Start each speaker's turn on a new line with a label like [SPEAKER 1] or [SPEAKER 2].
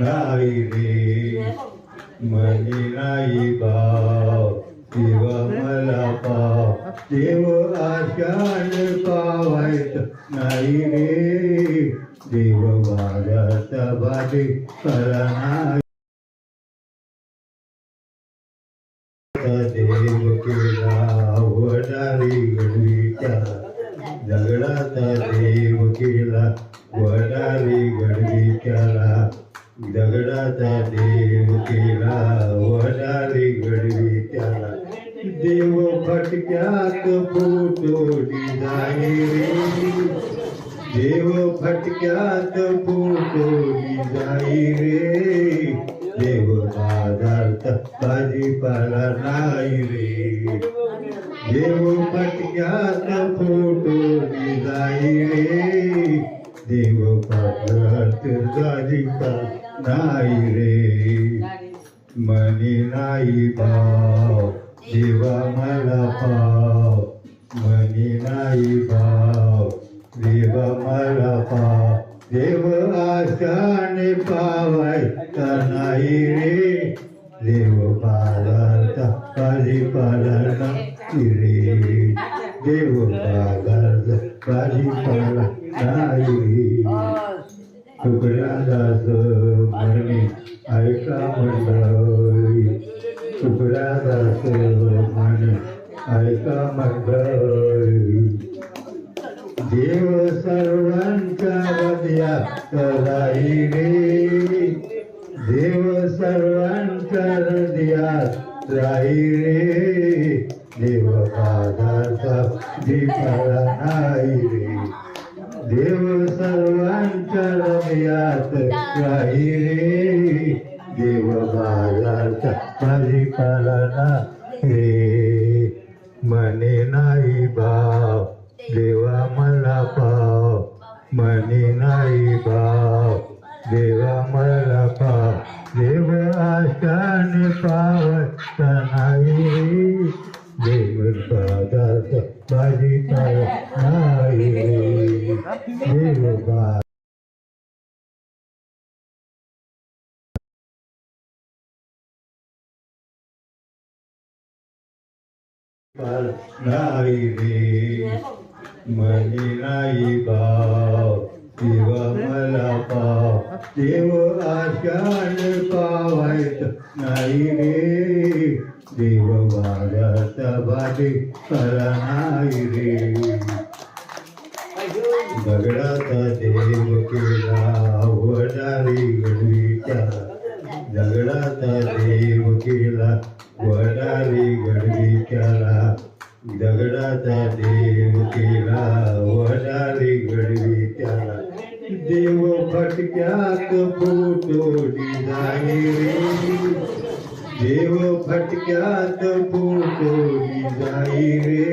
[SPEAKER 1] नाही रे मनी नाही भाव देव मला पाव देव आशान पावायच नाही रे देव भारत भाजी करा नाही देव हो केला आवडारी गडवीच्या दगडाचा देव केला वडारी गडवीच्याला दगडाचा देव केला वडारी गडवीच्याला देव फटक्यात फोटो जाई रे देव फटक्यात फोटो जाई रे देव बाजारात भाजीपाला नाही रे. देव फटक्यात पिता नाही रे. मनी नाही भाव देवा मला पाव. मनी नाही भाव देवा मला पाव. देव आशाने पावायचा नाही रे. देव पादारचा भाजीपाला नाही रे. देव पादारचा पाला नाही रे. तुकड्यादास म्हणे ऐका मंडळी. तुकड्यादास म्हणे ऐका मंडळी. देव सर्वांच्या हृदयात राही देव सर्वांच्या हृदयात राही रे. देव पादाचा दीपाला नाही रे. देव सर्वांच्या रमयात राही रे. देव बाजारचा माझी पालना रे. मने नाही भाव देवा मला पाव. मने नाही भाव देवा मला पाव. देव आशाने पावता नाही. देव बाजारचा भाजीपाला रे देव मनी नाही भाव देव मला पाव देव आशान पावायच नाही रे देव भारत भाजी करा नाही रे. दगडाचा देव केला वडारी गडवीच्या झगडाचा देव केला वडारी गडवीच्याला झगडाचा देव केला वडारी गडवीच्याला देव फटक्यात फोटो डिझाई रे. देव फटक्यात फोटो डिझाई रे.